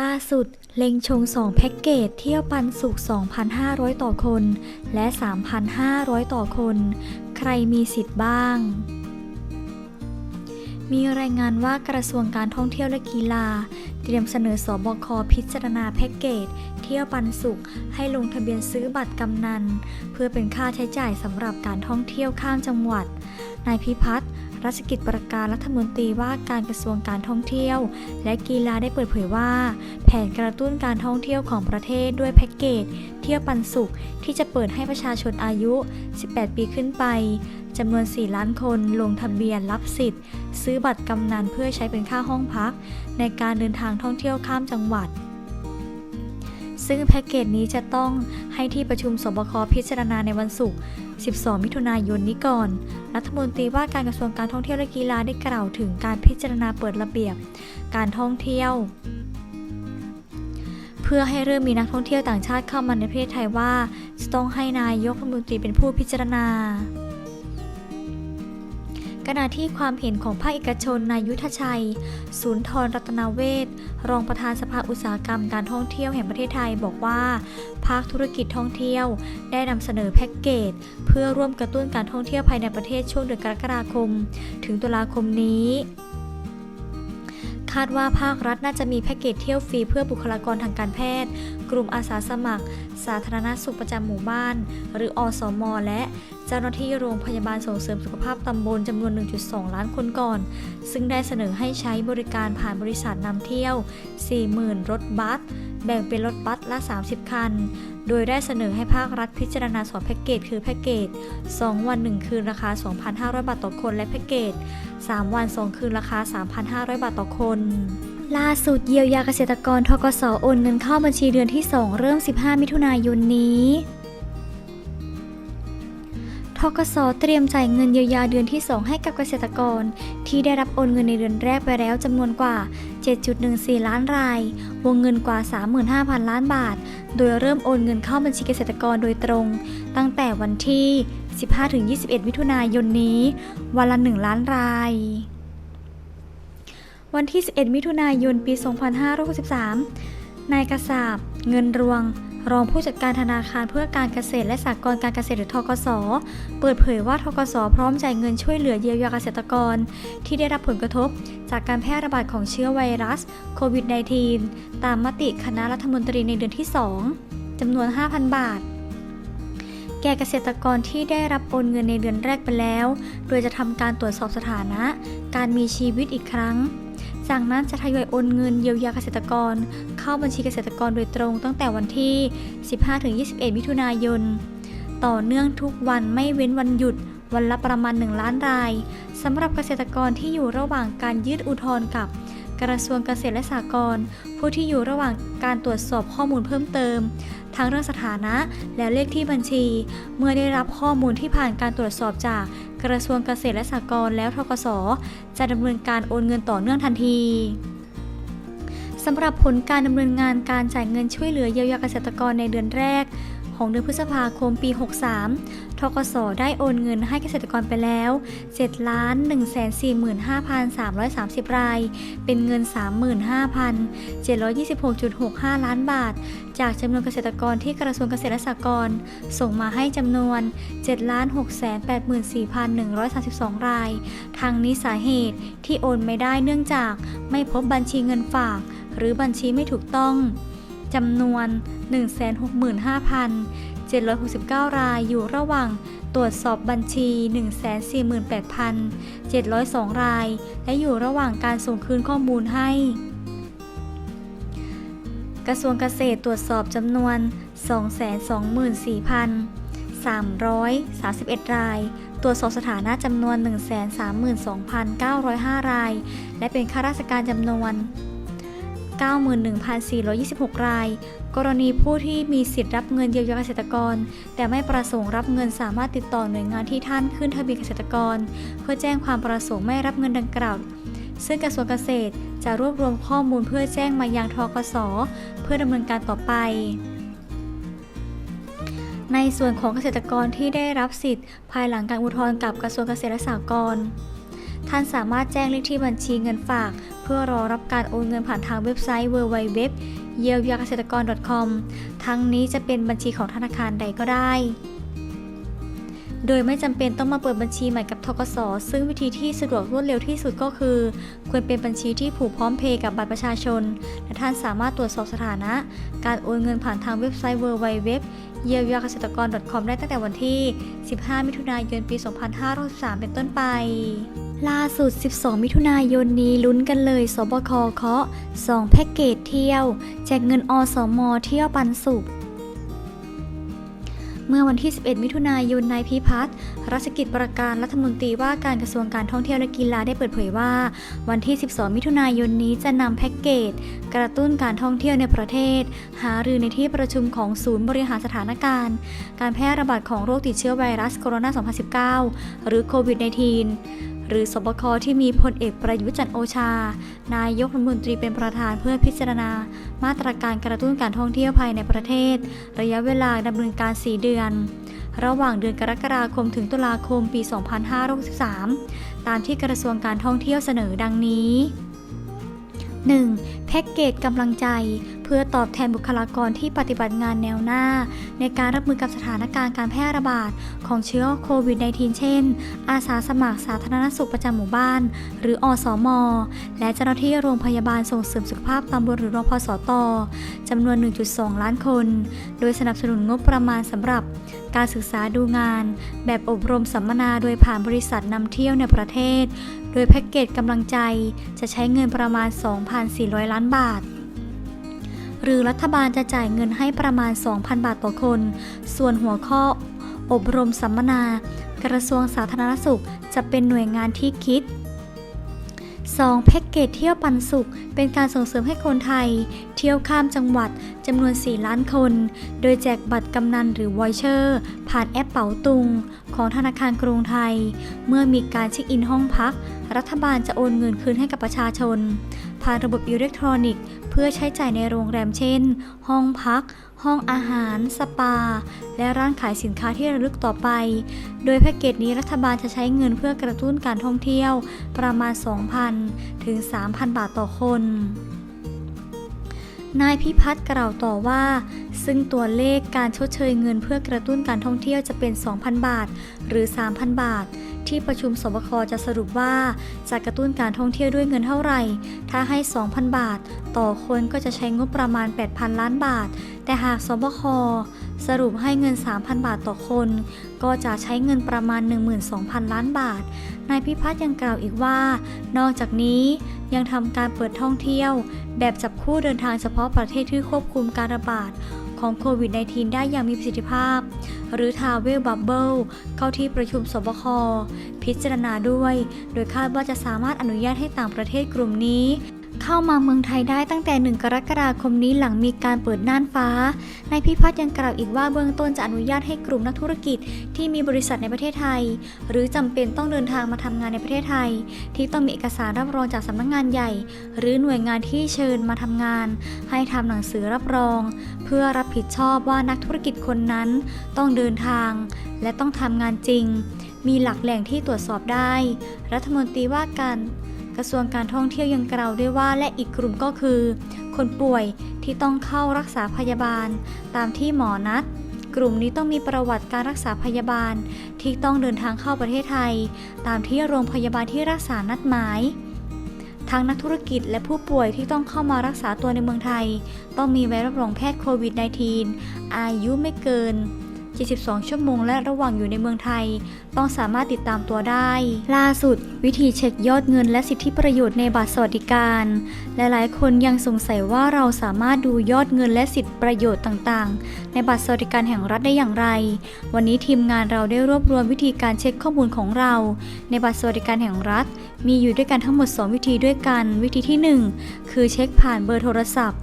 ล่าสุด เล็งชง 2 แพ็กเกจเที่ยวปันสุข2,500 ต่อคน และ 3,500 ต่อคน ใครมีสิทธิ์บ้าง มีรายงานว่ากระทรวงการท่องเที่ยวและกีฬา เตรียมเสนอสอบคพิจารณาแพ็กเกจ เที่ยวปันสุขให้ลงทะเบียนซื้อบัตรกำนัน เพื่อเป็นค่าใช้จ่ายสำหรับการท่องเที่ยวข้ามจังหวัด นายพิพัฒน์ รัชกิจประการรัฐมนตรีว่าการกระทรวงการท่องเที่ยว และกีฬาได้เปิดเผยว่า แผนกระตุ้นการท่องเที่ยวของประเทศด้วยแพ็กเกจ เที่ยวปันสุขที่จะเปิดให้ประชาชนอายุ 18 ปีขึ้นไปจำนวน 4 ล้านคนลงทะเบียนรับสิทธิ์ ซื้อบัตรกำนันเพื่อใช้เป็นค่าห้องพัก ในการเดินทางท่องเที่ยวข้ามจังหวัด ซึ่งแพ็กเกจนี้จะต้องให้ที่ประชุมสบคพิจารณาในวันศุกร์ 12 มิถุนายนนี้ก่อน รัฐมนตรีว่าการกระทรวงการท่องเที่ยวและกีฬาได้กล่าวถึงการพิจารณาเปิดระเบียบ การท่องเที่ยว เพื่อให้เริ่มมีนักท่องเที่ยวต่างชาติเข้ามาในประเทศไทยว่า จะต้องให้นายกรัฐมนตรีเป็นผู้พิจารณา ขณะที่ความเห็นของภาคเอกชนนายยุทธชัย ศูนย์ทรรัตนาเวศรองประธานสภาอุตสาหกรรมการท่องเที่ยวแห่งประเทศไทยบอกว่า ภาคธุรกิจท่องเที่ยว ได้นำเสนอแพ็กเกจ เพื่อร่วมกระตุ้นการท่องเที่ยวภายในประเทศช่วงเดือนกรกฎาคม ถึงตุลาคมนี้ คาดว่าภาครัฐน่าจะมีแพ็กเกจเที่ยวฟรีเพื่อบุคลากรทางการแพทย์ กลุ่มอาสาสมัคร สาธารณสุขประจำหมู่บ้าน หรืออสม และเจ้าหน้าที่โรงพยาบาลส่งเสริมสุขภาพตำบลจำนวน 1.2 ล้านคนก่อน ซึ่งได้เสนอให้ใช้บริการผ่านบริษัทนำเที่ยว 40,000 รถบัส แบ่งเป็นรถบัสละ 30 คัน โดยได้เสนอให้ภาครัฐพิจารณาสองแพ็กเกจคือแพ็กเกจ 2 วัน 1 คืนราคา 2,500 บาทต่อคนและแพ็กเกจ 3 วัน 2 คืนราคา 3,500 บาทต่อคนล่าสุดเยียวยาเกษตรกรทกสโอนเงินเข้าบัญชีเดือนที่ 2 เริ่ม 15 มิถุนายนนี้ทกสเตรียมจ่ายเงินเยียวยาเดือนที่ 2 ให้กับเกษตรกร ที่ได้รับโอนเงินในเดือนแรกไปแล้วจำนวนกว่า 7.14 ล้านราย วงเงินกว่า 35,000 ล้านบาท โดยเริ่มโอนเงินเข้าบัญชีเกษตรกรโดยตรง ตั้งแต่วันที่ 15-21 มิถุนายนนี้ วันละ 1 ล้านรายวันที่ 11 มิถุนายน ปี 2563 นายกระสาบ เงินรวง รองผู้จัดการธนาคารเพื่อการเกษตรและสหกรณ์การเกษตรหรือทกส เปิดเผยว่าทกส พร้อมจ่ายเงินช่วยเหลือเยียวยาเกษตรกร ที่ได้รับผลกระทบ จากการแพร่ระบาดของเชื้อไวรัสโควิด -19 ตามมติคณะรัฐมนตรีในเดือนที่ 2 จำนวน 5,000 บาท แก่เกษตรกรที่ได้รับโอนเงินในเดือนแรกไปแล้ว โดยจะทำการตรวจสอบสถานะ การมีชีวิตอีกครั้ง จากนั้นจะทยอยโอนเงินเยียวยาเกษตรกร เข้าบัญชีเกษตรกรโดยตรงตั้งแต่วันที่ 15-21 มิถุนายน ต่อเนื่องทุกวันไม่เว้นวันหยุด วันละประมาณ 1 ล้านรายสำหรับเกษตรกรที่อยู่ระหว่างการยื่นอุทธรณ์กับกระทรวงเกษตรและสหกรณ์ผู้ที่อยู่ระหว่างการตรวจสอบข้อมูลเพิ่มเติม ทั้งเรื่องสถานะและเลขที่บัญชี เมื่อได้รับข้อมูลที่ผ่านการตรวจสอบจาก กระทรวงเกษตรและสหกรณ์แล้วทกสจะดำเนินการโอนเงินต่อเนื่องทันทีสำหรับผลการดำเนินงานการจ่ายเงินช่วยเหลือเยียวยาเกษตรกรในเดือนแรก ของเดือนพฤษภาคมปี 63 ทกสได้โอนเงินให้เกษตรกรไปแล้ว 7 ล้าน 145,330 ราย เป็นเงิน 35,726.65 ล้านบาท จากจำนวนเกษตรกรที่กระทรวงเกษตรและสหกรณ์ส่งมาให้จำนวน7,684,132 ราย ทางนี้สาเหตุที่โอนไม่ได้เนื่องจากไม่พบบัญชีเงินฝาก หรือบัญชีไม่ถูกต้องจำนวน 165,769 รายอยู่ระหว่างตรวจสอบบัญชี 148,702 ราย และอยู่ระหว่างการส่งคืนข้อมูลให้ กระทรวงเกษตรตรวจสอบจำนวน 224,331 ราย ตรวจสอบสถานะจำนวน 132,905 ราย และเป็นข้าราชการจำนวน91,426 ราย กรณีผู้ที่มีสิทธิ์รับเงินเยียวยาเกษตรกร แต่ไม่ประสงค์รับเงินสามารถติดต่อหน่วยงานที่ท่านขึ้นทะเบียนเกษตรกร เพื่อแจ้งความประสงค์ไม่รับเงินดังกล่าว ซึ่งกระทรวงเกษตรจะรวบรวมข้อมูลเพื่อแจ้งมายังทกส เพื่อดำเนินการต่อไปในส่วนของเกษตรกรที่ได้รับสิทธิ์ ภายหลังการอุทธรณ์กับกระทรวงเกษตรและสหกรณ์ท่านสามารถแจ้งเลขที่บัญชีเงินฝาก เพื่อรอรับการโอนเงินผ่านทางเว็บไซต์ www เยียวยาเกษตรกร .com ทั้งนี้จะเป็นบัญชีของธนาคารใดก็ได้ โดยไม่จำเป็นต้องมาเปิดบัญชีใหม่กับทกสซึ่งวิธีที่สะดวกรวดเร็วที่สุดก็คือ ควรเป็นบัญชีที่ผูกพร้อมเพย์กับบัตรประชาชน และท่านสามารถตรวจสอบสถานะ การโอนเงินผ่านทางเว็บไซต์ www เยียวยาเกษตรกร .com ได้ตั้งแต่วันที่ 15 มิถุนายน ปี 2563 เป็นต้นไป ล่าสุด 12 มิถุนายนนี้ลุ้นกันเลย สบคเคาะ 2 แพ็กเกจเที่ยว แจกเงินอสมเที่ยวปันสุข เมื่อวันที่ 11 มิถุนายน นายพิพัฒน์รัชกิจประการรัฐมนตรีว่าการกระทรวงการท่องเที่ยวและกีฬาได้เปิดเผยว่า วันที่ 12 มิถุนายนนี้จะนำแพ็กเกจ กระตุ้นการท่องเที่ยวในประเทศ หารือในที่ประชุมของศูนย์บริหารสถานการณ์ การแพร่ระบาดของโรคติดเชื้อไวรัสโคโรนา 2019 หรือโควิด -19 หรือสบคที่มีพลเอกประยุจันโอชา นายกรัฐมนตรีเป็นประธานเพื่อพิจารณา มาตรการกระตุ้นการท่องเที่ยวภายในประเทศ ระยะเวลาดำเนินการ 4 เดือน ระหว่างเดือนกรกฎาคมถึงตุลาคมปี 2563 ตามที่กระทรวงการท่องเที่ยวเสนอดังนี้ 1. แพ็กเกจกำลังใจ พื่อตอบแทนบุคลากรที่ปฏิบัติงานแนวหน้า ในการรับมือกับสถานการณ์การแพร่ระบาดของเชื้อโควิด -19 เช่น อาสาสมัครสาธารณสุขประจำหมู่บ้าน หรืออสม และเจ้าหน้าที่โรงพยาบาลส่งเสริมสุขภาพตำบลหรือรพสตจำนวน 1.2 ล้านคน โดยสนับสนุนงบประมาณสำหรับการศึกษาดูงาน แบบอบรมสัมมนาโดยผ่านบริษัทนำเที่ยวในประเทศ โดยแพ็กเกจกำลังใจจะใช้เงินประมาณ 2,400 ล้านบาท หรือรัฐบาลจะจ่ายเงินให้ประมาณ 2,000 บาทต่อคน ส่วนหัวข้ออบรมสัมมนา กระทรวงสาธารณสุขจะเป็นหน่วยงานที่คิด 2. แพ็กเกจเที่ยวปันสุข เป็นการส่งเสริมให้คนไทย เที่ยวข้ามจังหวัดจำนวน 4 ล้านคน โดยแจกบัตรกำนันหรือวอยเชอร์ ผ่านแอปเป๋าตุง ของธนาคารกรุงไทย เมื่อมีการเช็คอินห้องพัก รัฐบาลจะโอนเงินคืนให้กับประชาชน ผ่านระบบอิเล็กทรอนิกส์ เพื่อใช้จ่ายในโรงแรมเช่น ห้องพัก ห้องอาหาร สปา และร้านขายสินค้าที่ระลึกต่อไป โดยแพ็กเกจนี้รัฐบาลจะใช้เงินเพื่อกระตุ้นการท่องเที่ยวประมาณ 2,000 ถึง 3,000 บาทต่อคน นายพิพัฒน์กล่าวต่อว่า ซึ่งตัวเลขการชดเชยเงินเพื่อกระตุ้นการท่องเที่ยวจะเป็น 2,000 บาท หรือ 3,000 บาท ที่ประชุมสบคจะสรุปว่าจะกระตุ้นการท่องเที่ยวด้วยเงินเท่าไหร่ ถ้าให้ 2,000 บาท ต่อคนก็จะใช้งบประมาณ 8,000 ล้านบาท แต่หากสบคสรุปให้เงิน 3,000 บาทต่อคน ก็จะใช้เงินประมาณ 12,000 ล้านบาท นายพิพัฒน์ยังกล่าวอีกว่า นอกจากนี้ยังทำการเปิดท่องเที่ยว แบบจับคู่เดินทางเฉพาะประเทศที่ควบคุมการระบาดของโควิด -19 ได้อย่างมีประสิทธิภาพ หรือ Travel Bubble เข้าที่ประชุมสบค พิจารณาด้วย โดยคาดว่าจะสามารถอนุญาตให้ต่างประเทศกลุ่มนี้ เข้ามาเมืองไทยได้ตั้งแต่ 1 กรกฎาคมนี้หลังมีการเปิดน่านฟ้านายพิพัฒน์ยังกล่าวอีกว่าเบื้องต้นจะอนุญาตให้กลุ่มนักธุรกิจที่มีบริษัทในประเทศไทย หรือจำเป็นต้องเดินทางมาทำงานในประเทศไทย ที่ต้องมีเอกสารรับรองจากสำนักงงานใหญ่ หรือหน่วยงานที่เชิญมาทำงาน ให้ทำหนังสือรับรอง เพื่อรับผิดชอบว่านักธุรกิจคนนั้น ต้องเดินทาง และต้องทำงานจริง มีหลักแหล่งที่ตรวจสอบได้ รัฐมนตรีว่าการ กระทรวงการท่องเที่ยวยังกล่าวด้วยว่าและอีกกลุ่มก็คือ คนป่วยที่ต้องเข้ารักษาพยาบาล ตามที่หมอนัด กลุ่มนี้ต้องมีประวัติการรักษาพยาบาล ที่ต้องเดินทางเข้าประเทศไทย ตามที่โรงพยาบาลที่รักษานัดหมายทั้งนักธุรกิจและผู้ป่วยที่ต้องเข้ามารักษาตัวในเมืองไทย ต้องมีใบรับรองแพทย์โควิด -19 อายุไม่เกิน 72 ชั่วโมง และระหว่างอยู่ในเมืองไทย ต้องสามารถติดตามตัวได้ ล่าสุด วิธีเช็คยอดเงินและสิทธิประโยชน์ในบัตรสวัสดิการ หลายๆ คนยังสงสัยว่าเราสามารถดูยอดเงินและสิทธิประโยชน์ต่าง ๆ ในบัตรสวัสดิการแห่งรัฐได้อย่างไร วันนี้ทีมงานเราได้รวบรวมวิธีการเช็คข้อมูลของเรา ในบัตรสวัสดิการแห่งรัฐ มีอยู่ด้วยกันทั้งหมด 2 วิธีด้วยกัน วิธีที่ 1 คือเช็คผ่านเบอร์โทรศัพท์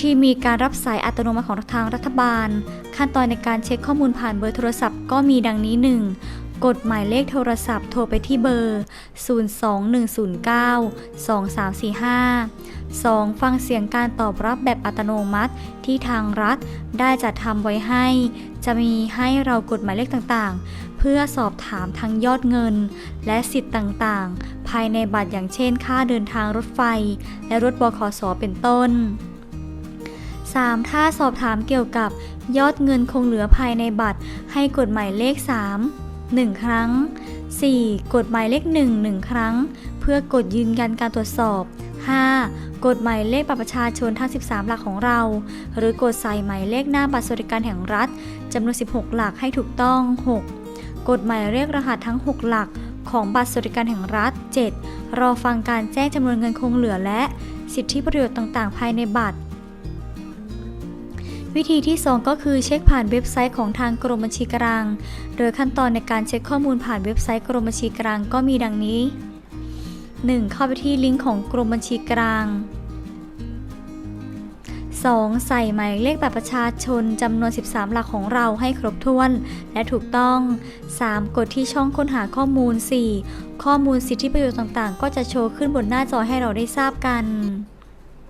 ที่มีการรับสายอัตโนมัติของทางรัฐบาล ขั้นตอนในการเช็คข้อมูลผ่านเบอร์โทรศัพท์ก็มีดังนี้ 1. กดหมายเลขโทรศัพท์โทรไปที่เบอร์ 021092345 2. ฟังเสียงการตอบรับแบบอัตโนมัติที่ทางรัฐได้จัดทำไว้ให้ จะมีให้เรากดหมายเลขต่างๆ เพื่อสอบถามทั้งยอดเงิน และสิทธิ์ต่างๆ ภายในบัตรอย่างเช่นค่าเดินทางรถไฟ และรถบขสเป็นต้น 3. ถ้าสอบถามเกี่ยวกับยอดเงินคงเหลือภายในบัตร ให้กดหมายเลข 3 1 ครั้ง 4. กดหมายเลข 1 1 ครั้ง เพื่อกดยืนยันการตรวจสอบ 5. กดหมายเลขบัตรประชาชนทั้ง 13 หลักของเรา หรือกดใส่หมายเลขหน้าบัตรสวัสดิการแห่งรัฐจำนวน 16 หลักให้ถูกต้อง 6. กดหมายเลขรหัสทั้ง 6 หลักของบัตรสวัสดิการแห่งรัฐ 7. รอฟังการแจ้งจำนวนเงินคงเหลือและ สิทธิประโยชน์ต่างๆ ภายในบัตร วิธีที่ 2 ก็คือเช็คผ่านเว็บไซต์ของทางกรมบัญชีกลาง โดยขั้นตอนในการเช็คข้อมูลผ่านเว็บไซต์กรมบัญชีกลางก็มีดังนี้ 1. เข้าไปที่ลิงก์ของกรมบัญชีกลาง 2. ใส่หมายเลขบัตรประชาชนจำนวน 13 หลักของเราให้ครบถ้วน และถูกต้อง 3. กดที่ช่องค้นหาข้อมูล 4. ข้อมูลสิทธิประโยชน์ต่างๆ ก็จะโชว์ขึ้นบนหน้าจอให้เราได้ทราบกัน